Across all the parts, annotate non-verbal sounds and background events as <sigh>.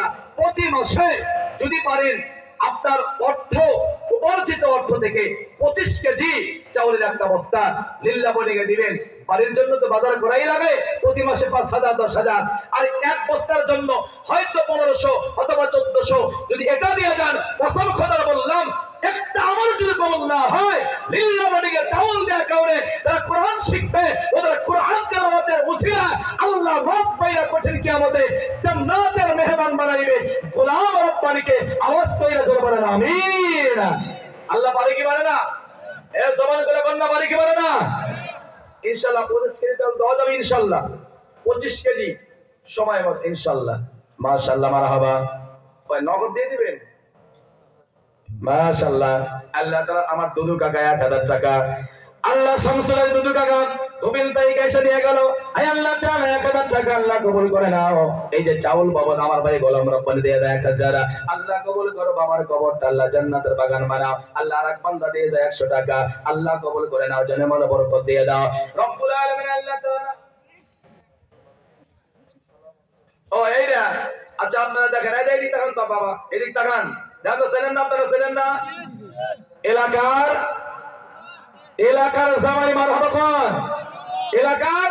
ইনশাল্লাহ প্রতি মাসে যদি পারেন আপনার অর্থ, উপার্জিত অর্থ থেকে পঁচিশ কেজি চাউলের একটা বস্তা লিল্লা বনিকে দিবেন। বাড়ির জন্য তো বাজার করাই লাগে, প্রতি মাসে পাঁচ হাজার, দশ হাজার। আর এক বস্তার জন্য হয়তো পনেরোশো অথবা চোদ্দশো, যদি এটা দিয়ে যান প্রথম খোদার বললাম একটা আমার যদি কবল না হয় লিল্লা বনিকে চাউল দেয়া কাউরে তারা কোরআন শিখবে ওদের কোরআন তেলাওয়াতের উসিলা আল্লাহ রব পাইরা কঠিন কিয়ামতে জান্নাতের মেহমান বানাইবে। গোলাম রব্বানিকে আওয়াজ কইরা জোরে বলেন, আমিন। আল্লাহ পারে কি পারে না? এ জবান করে বন্যা পারে কি পারে না? ইনশাল্লাহ পঁচিশ কেজি চাল দেওয়া যাবে ইনশাল্লাহ পঁচিশ কেজি সময় মতো ইনশাল্লাহ মাশাল্লাহ মারা হবা নগদ দিয়ে দিবেন? মাশাল্লাহ আল্লাহ তাআলা আমার দুদু কাকা এক হাজার টাকা। আল্লাহ শামসুলের দুদু কাকা কবিল তাই এসে দিয়ে গেল। আয় আল্লাহ তাআলা, এক হাজার টাকা আল্লাহ কবুল করে নাও। এই যে চাউল বাবা আমার ভাই গোলাম রব্বানি দিয়ে দেয় এক হাজার আল্লাহ কবুল করো বাবার কবরটা, আল্লাহ জান্নাতের বাগান বানাও। আল্লাহ আর এক বান্দা দিয়ে দেয় একশো টাকা। আল্লাহ কবুল করে নাও, জনে মনে বরকত দিয়ে দাও। রব্বুল আলামিন আল্লাহ ও এইটা আচ্ছা আপনারা দেখেন, এই তাকান তো, বাবা। এদিক তাকান। চেনেন না, আপনারা না? এলাকার এলাকার মার এলাকার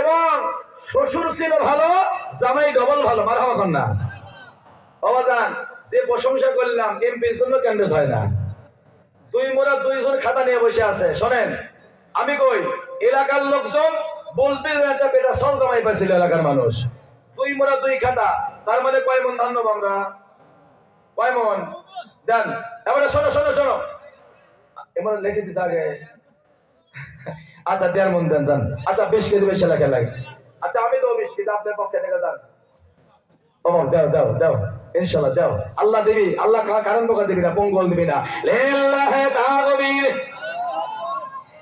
এবং শ্বশুর ছিল ভালো, জামাই ডবল ভালো মার না। যে প্রশংসা করলাম এমপির জন্য হয় না। দুই মোড়া দুইজন খাতা নিয়ে বসে আছে, শোনেন। আমি কই, এলাকার লোকজন বলতে একটা বেটা সল জামাই পাইছিল এলাকার মানুষ। দুই মোড়া দুই খাতা, তার মানে কয় মন ধান্য আমরা কয় মন দেন এবারে শোনো শোনো শোনো। এবার লিখে দিতে আগে। <laughs> আচ্ছা দেড় মন দেন, যান। আচ্ছা বেশ কেজি বেশি লেখা লাগে। আচ্ছা আমি তো বেশ কেজি, আপনার পক্ষে থেকে যান ওমর দাও দাও দাও। ইনশাআল্লাহ, দাও। আল্লাহ দিবি, আল্লাহ কারণ বোকা দিবি না পঙ্গল দিবি না।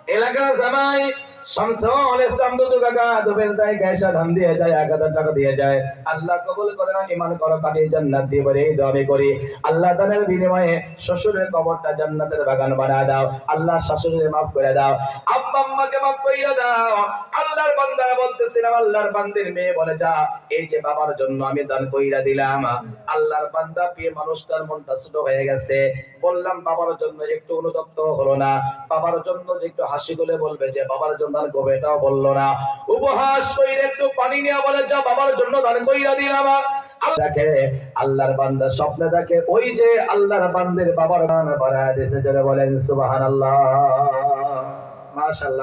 এলাকার জামাই বলে এই বলে, যা বাবার জন্য আমি দান কইরা দিলাম। আল্লাহর বান্দা পেয়ে মানুষটার মনটা ছোট হয়ে গেছে। বললাম, বাবার জন্য একটু অনুতপ্ত হলো না। বাবার জন্য একটু হাসি গুলে বলবে যে, বাবার জন্য দান করবে এটাও বলল না। উপহাস কইরে একটু পানি নিয়ে বলে, যা বাবার জন্য দান কইরা দিলাম দেখে, আল্লাহর বান্দা স্বপ্নে দেখে, ওই যে আল্লাহর বান্দের বাবার বলেন সুবাহান আল্লাহ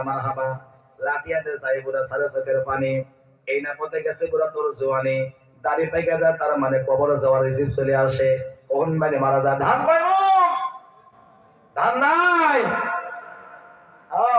মারহাবা। যাই সাড়ে চোখের পানি। এই না পথে গেছে পুরা তোর জোয়ানি। দাড়ি যায়, তার মানে কবরে যাওয়ার রিজিভ চলে আসে। কখন মানে মারা যায়। ধান পাই ধান নাই?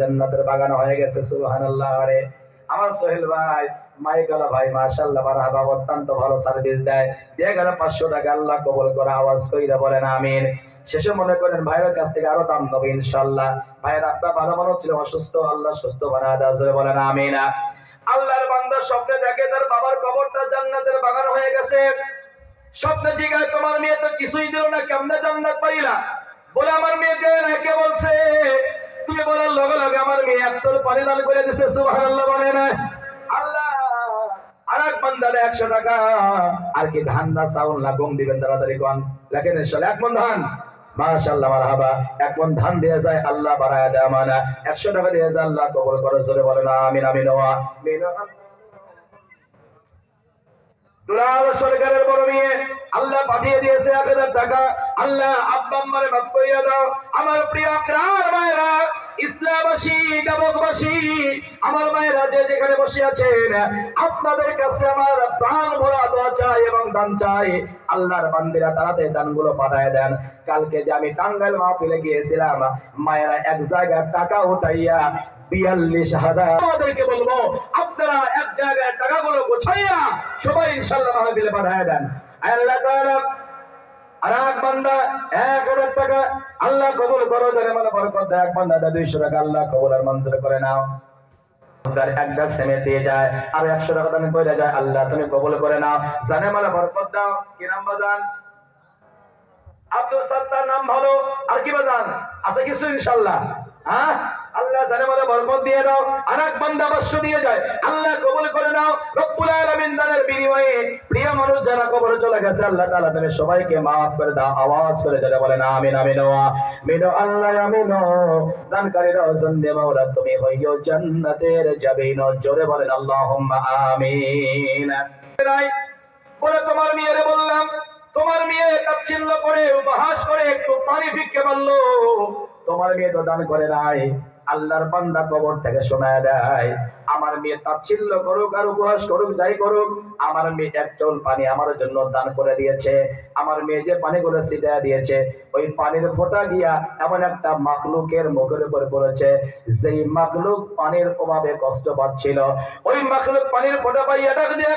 জান্নাতের বাগান হয়ে গেছে, সুবহানাল্লাহ আরে আমার সোহেল ভাই, মাইকালা ভাই, মাশাআল্লাহ, মারহাবা, অত্যন্ত ভালো সার্ভিস দেয়। দিয়ে গেল পাঁচশো টাকা, আল্লাহ কবুল করে আওয়াজ কইরা বলেন, আমিন। শেষে মনে করেন, ভাইয়ের কাছ থেকে আরও দাম দেবো ইনশাল্লাহ ভাইয়ের আপনার ভালো মনে ছিল, অসুস্থ, আল্লাহ সুস্থ বানা দেওয়া জোরে বলেন, আমিন। আল্লাহর বান্দা স্বপ্নে দেখে, তার বাবার কবরটা জান্নাতের বাগান হয়ে গেছে। স্বপ্নে জিগায়, তোমার মেয়ে তো কিছুই দিল না, কেমনে জান্নাত পাইলা? বলে, আমার মেয়েকে একশোর পানি দান করে দিছে সুবহানাল্লাহ বলে না। আল্লাহ আব্বা দাও। আমার প্রিয় মায়েরা মায়েরা আমি টাঙ্গাইল গিয়েছিলাম, মায়েরা এক জায়গায় টাকা উঠাইয়া বিয়াল্লিশ হাজার। আমাদেরকে বলব, আপনারা এক জায়গায় টাকাগুলো গোছাইয়া সবাই ইনশাল্লাহ পাঠায় দেন। আল্লাহ আর এক করো নাও। যায়, আর একশো টাকা দান করে যায়, আল্লাহ তুমি কবুল করে নাও। জানে মানে বরকত দাও কি নাম বাজান? আব্দুল সত্তার নাম ভালো, আর কি বাজান? আছে কিছু ইনশাল্লাহ হ্যাঁ? আল্লাহ জানে মানে বরকত দিয়ে দাও আর এক বান্দা অবশ্য দিয়ে যায়। আল্লাহ কবুল করে নাও, রব্বুল আলামিন দানের বিনিময়ে প্রিয় মানুষ যারা কবরে চলে গেছে, আল্লাহ তাআলা তুমি সবাইকে maaf করে দাও, আওয়াজ করে যারা বলেন, আমিন আমিন ওয়া মিনো আল্লাহ, আমিন দানকারীরা জন্যে মাওলা, তুমি হইও জান্নাতের যাবিন জোরে বলেন, আল্লাহুম্মা আমিন। বলে, তোমার মেয়েরে বললাম, তোমার মেয়ে তাচ্ছিল্য করে, উপহাস করে, একটু পানি ভিক্ষে বলল। তোমার মেয়ে তো দান করে নাই। আল্লাহর বান্দা কবর থেকে শোনায় দেয়, আমার মেয়ে তাচ্ছিল্য করুক আর উপহাস করুক, যাই করুক, আমার মেয়ে এক চোল পানি আমার জন্য দান করে দিয়েছে, আমার মেয়ে যে পানিগুলো ছিটা দিয়েছে, ওই পানির ফোঁটা গিয়া এমন একটা মাকলুকের মুখের উপর পড়েছে, যেই মাকলুক পানির অভাবে কষ্ট পাচ্ছিল, ওই মাকলুক পানির ফোঁটা পাইয়া ডাক দিয়ে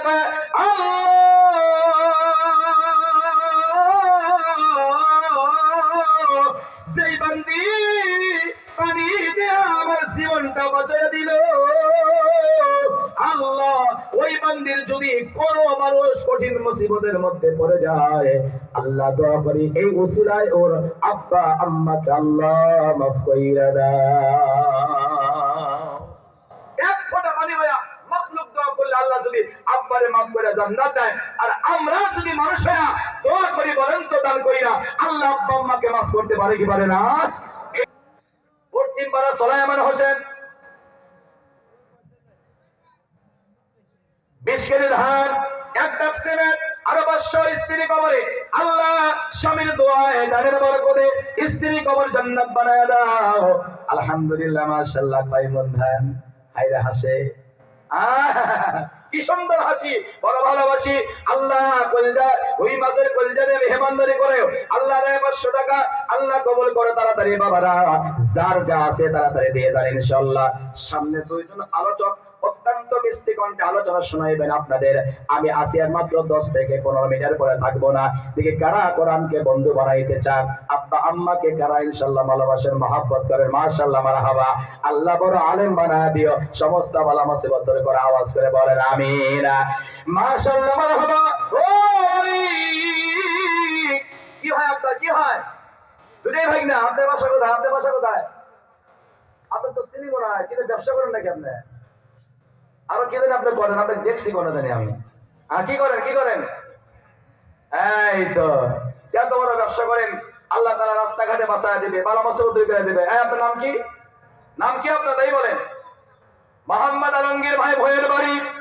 যেই বান্দি আল্লাহ দোয়া করি, এই উসিলায় ওর আব্বা, আম্মাকে আল্লাহ মাফ কইরা দাও। এক ফোঁটা পানি মখলুক দোয়া করলে আল্লাহ যদি আব্বারে মাফ করে জান্নাত দেয়, আর আমরা যদি মানুষেরা দোয়া করি বলেন তো দান করি না, আল্লাহ আব্বা, আম্মাকে মাফ করতে পারে কি পারে না? পাড়া সোলাইমান হোসেন। বিশ কেজি ধান এক ডাক সিমেন্ট আরও পাঁচশো স্ত্রী কবরে। আল্লাহ স্বামীর দোয়ায় দানের বরকতে স্ত্রী কবর জান্নাত বানায় দাও। আলহামদুলিল্লাহ মাশাআল্লাহ ভাই মন ধান হাইরা হাসে। আহ, কি সুন্দর হাসি, বড় ভালোবাসি। আল্লাহ কলজা ওই মাসের কলজা দিয়ে মেহমানদারি করে, আল্লাহ রে পাঁচশো টাকা, আল্লাহ কবল করে তাড়াতাড়ি বাবারা, যার যা আছে তাড়াতাড়ি দিয়ে দেন ইনশাল্লাহ সামনে দুইজন আলোচক অত্যন্ত মিষ্টি কণ্ঠে আলোচনা শোনাইবেন আপনাদের। আমি আছি আর মাত্র দশ থেকে পনেরো মিনিটের পরে থাকব না। দিকে কারা কোরআনকে বন্ধু বানাইতে চান। আব্বা, আম্মাকে কারা ইনশাল্লাহ ভালোবাসেন, মহাব্বত করেন, মাশাল্লাহ, মারহাবা। আল্লাহ বড় আলেম বানায় দিও। সমস্ত বালা মুসিবত দূর করে আওয়াজ করে বলেন, আমিন। মাশাল্লাহ, মারহাবা। ও কি হয় আপনার? কি হয়? দুটাই ভাই না, আপনার বাসা কোথায়? আপনার বাসা কোথায়? আপনার তো চিনি মনে হয় কিন্তু ব্যবসা করেন নাকি আপনি? আরও কি জানি আপনি করেন আপনি দেখছি কোনো জানি আমি? আর কি করেন কি করেন? এই তো, এত বড় ব্যবসা করেন, আল্লাহ তারা রাস্তাঘাটে বাসায় দিবে, বালা মাসে তৈরি করে দিবে। হ্যাঁ আপনার নাম কি? নাম কি আপনার? তাই বলেন। মোহাম্মদ আলমগীর ভাই ভয়ের বাড়ি।